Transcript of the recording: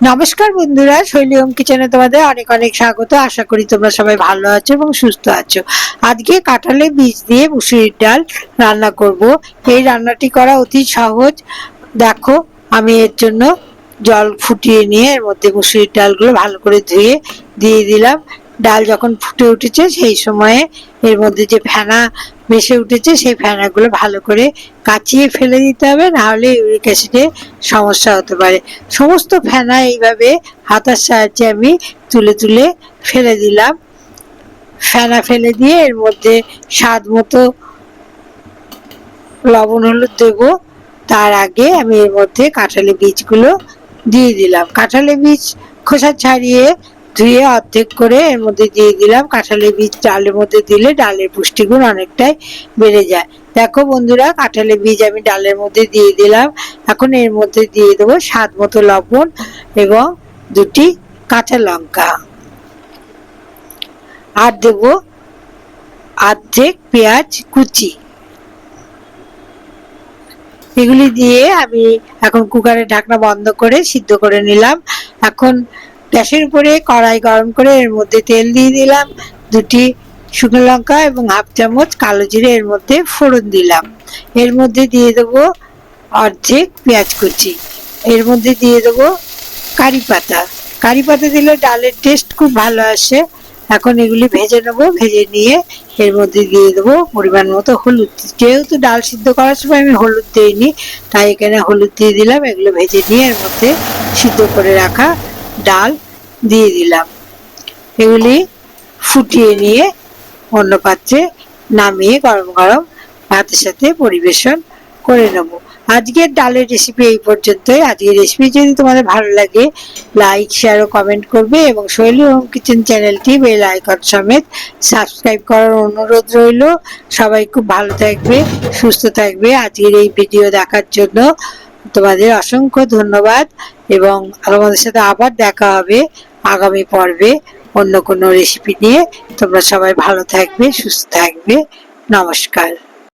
নমস্কার বন্ধুরা শৈলিয়ম কিচেনে তোমাদের অনেক অনেক স্বাগত। আশা করি তোমরা সবাই ভালো আছো এবং সুস্থ আছো। আজকে কাঁঠালে বীজ দিয়ে মুসুরির ডাল রান্না করব। এই রান্নাটি করা অতি সহজ। দেখো, আমি এর জন্য জল ফুটিয়ে নিয়ে এর মধ্যে মুসুরির ডালগুলো ভালো করে ধুয়ে দিয়ে দিলাম। ডাল যখন ফুটে উঠেছে, সেই সময়ে এর মধ্যে যে ফেনা ভেসে উঠেছে, সেই ফেনাগুলো ভালো করে কাচিয়ে ফেলে দিতে হবে নাহলে ইউরিক অ্যাসিডে সমস্যা হতে পারে। সমস্ত ফেনা এইভাবে হাতার সাহায্যে আমি তুলে তুলে ফেলে দিলাম। ফেনা ফেলে দিয়ে এর মধ্যে স্বাদ মতো লবণ, হলুদ দেবো। তার আগে আমি এর মধ্যে কাঁঠালি বীজগুলো দিয়ে দিলাম। কাঁঠালি বীজ খোসা ছাড়িয়ে ধুয়ে অর্ধেক করে এর মধ্যে দিয়ে দিলাম। কাঁঠালের বীজ ডালের মধ্যে দিলে ডালের পুষ্টিগুণ অনেকটাই বেড়ে যায়। দেখো বন্ধুরা, কাঁঠালের বীজ আমি ডালের মধ্যে দিয়ে দিলাম। এখন এর মধ্যে দিয়ে দেবো স্বাদ মতো লবণ এবং দুটি কাঁচা লঙ্কা। আর দেবো অর্ধেক পেঁয়াজ কুচি। এগুলি দিয়ে আমি এখন কুকারের ঢাকনা বন্ধ করে সিদ্ধ করে নিলাম। এখন গ্যাসের উপরে কড়াই গরম করে এর মধ্যে তেল দিয়ে দিলাম, দুটি শুকনো লঙ্কা এবং হাফ চামচ কালো জিরে এর মধ্যে ফোড়ন দিলাম। এর মধ্যে দিয়ে দেবো অর্ধেক পেঁয়াজ কুচি। এর মধ্যে দিয়ে দেবো কারি পাতা। কারি পাতা দিলে ডালের টেস্ট খুব ভালো আসে। এখন এগুলি ভেজে নেব, ভেজে নিয়ে এর মধ্যে দিয়ে দেবো পরিমাণ মতো হলুদ। যেহেতু ডাল সিদ্ধ করার সময় আমি হলুদ দিইনি, তাই এখানে হলুদ দিয়ে দিলাম। এগুলো ভেজে নিয়ে এর মধ্যে সিদ্ধ করে রাখা ডাল দিয়ে দিলাম। এগুলি ফুটিয়ে নিয়ে অন্য পাত্রে নামিয়ে গরম গরম ভাতের সাথে পরিবেশন করে নেব। আজকের ডালের রেসিপি এই পর্যন্তই। আজকের রেসিপি যদি তোমাদের ভালো লাগে লাইক শেয়ার ও কমেন্ট করবে এবং শৈলী হোম কিচেন চ্যানেলটি বেল আইকন সমেত সাবস্ক্রাইব করার অনুরোধ রইল। সবাই খুব ভালো থাকবে, সুস্থ থাকবে। আজকের এই ভিডিও দেখার জন্য তোমাদের অসংখ্য ধন্যবাদ এবং আমাদের সাথে আবার দেখা হবে আগামী পর্বে অন্য কোনো রেসিপি নিয়ে। তোমরা সবাই ভালো থাকবে, সুস্থ থাকবে। নমস্কার।